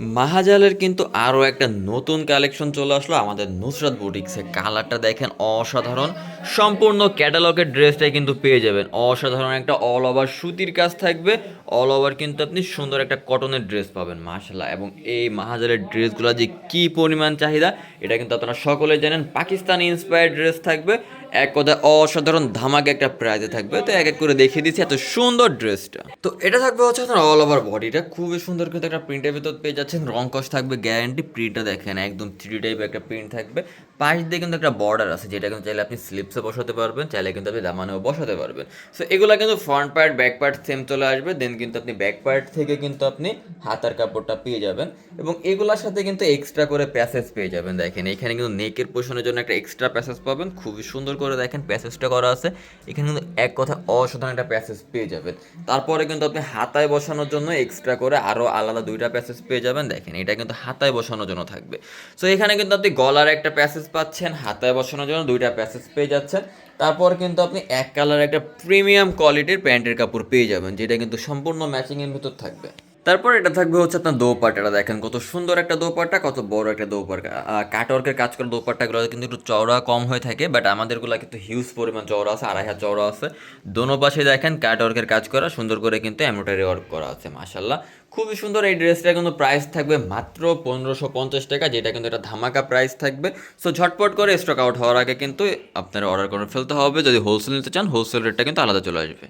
মাহাজালের কিন্তু আরও একটা নতুন কালেকশন চলে আসলো আমাদের নুসরাত বুটিক্সে। কালারটা দেখেন অসাধারণ। সম্পূর্ণ ক্যাটালগের ড্রেসটাই কিন্তু পেয়ে যাবেন। অসাধারণ একটা অল ওভার সুতির কাজ থাকবে। অল ওভার কিন্তু আপনি সুন্দর একটা কটনের ড্রেস পাবেন মাশাল্লাহ এবং এই মাহাজালের ড্রেসগুলো যে কী পরিমাণ চাহিদা, এটা কিন্তু আপনারা সকলে জানেন। পাকিস্তানি ইন্সপায়ার্ড ড্রেস থাকবে। এক কথায় অসাধারণ ধামাকে একটা প্রাইজে থাকবে। তো এক এক করে দেখিয়ে দিচ্ছি এত সুন্দর ড্রেসটা তো এটা থাকবে হচ্ছে আপনার অল ওভার বডিটা খুবই সুন্দর কিন্তু একটা প্রিন্টের ভিতর পেয়ে যাচ্ছেন। রং কস থাকবে গ্যারান্টি প্রিন্টটা দেখেন। একদম থ্রি টাইপের একটা প্রিন্ট থাকবে। পাশ দিয়ে কিন্তু একটা বর্ডার আছে, যেটা কিন্তু চাইলে আপনি স্লিপসে বসাতে পারবেন, চাইলে কিন্তু আপনি দামানেও বসাতে পারবেন। সো এগুলো কিন্তু front part back part same চলে আসবে দেন কিন্তু আপনি ব্যাক পার্ট থেকে কিন্তু আপনি হাতার কাপড়টা পেয়ে যাবেন এবং এগুলোর সাথে কিন্তু এক্সট্রা করে প্যাসেজ পেয়ে যাবেন। দেখেন, এখানে কিন্তু নেকের পোষণের জন্য একটা এক্সট্রা প্যাসেজ পাবেন, খুবই সুন্দর করে দেখেন প্যাসেজটা করা আছে। এখানে কিন্তু এক কথা অসাধারণ একটা প্যাসেজ পেয়ে যাবেন। তারপরে কিন্তু আপনি হাতায় বসানোর জন্য এক্সট্রা করে আরও আলাদা দুইটা প্যাসেজ পেয়ে যাবেন। দেখেন, এটা কিন্তু হাতায় বসানোর জন্য থাকবে। সো এখানে কিন্তু আপনি গলার একটা প্যাসেজ পাচ্ছেন, হাতায় বসানোর জন্য দুইটা প্যাসেজ পেয়ে যাচ্ছেন। তারপর কিন্তু আপনি এক কালার একটা প্রিমিয়াম কোয়ালিটির প্যান্টের কাপড় পেয়ে যাবেন, যেটা কিন্তু সম্পূর্ণ ম্যাচিংয়ের ভিতর থাকবে। তারপর এটা থাকবে হচ্ছে আপনার দোপাট্টাটা দেখেন, কত সুন্দর একটা দোপাট্টা, কত বড় একটা দোপাট্টা। কাটওয়ার্কের কাজ করা দোপাট্টাগুলো কিন্তু একটু চওড়া কম হয়ে থাকে বাট আমাদেরগুলো কিন্তু হিউজ পরিমাণ চওড়া আছে, আড়াই হাত চওড়া আছে। দোনো পাশে দেখেন কাটওয়ার্কের কাজ করা, সুন্দর করে কিন্তু এমব্রয়ডারি ওয়ার্ক করা আছে মাশাল্লাহ খুবই সুন্দর এই ড্রেসটা কিন্তু প্রাইস থাকবে মাত্র পনেরোশো পঞ্চাশ টাকা, যেটা কিন্তু একটা ধামাকা প্রাইস থাকবে। সো ঝটপট করে স্টক আউট হওয়ার আগে কিন্তু আপনার অর্ডার করে ফেলতে হবে, যদি হোলসেল নিতে চান হোলসেল রেটটা কিন্তু আলাদা চলে আসবে।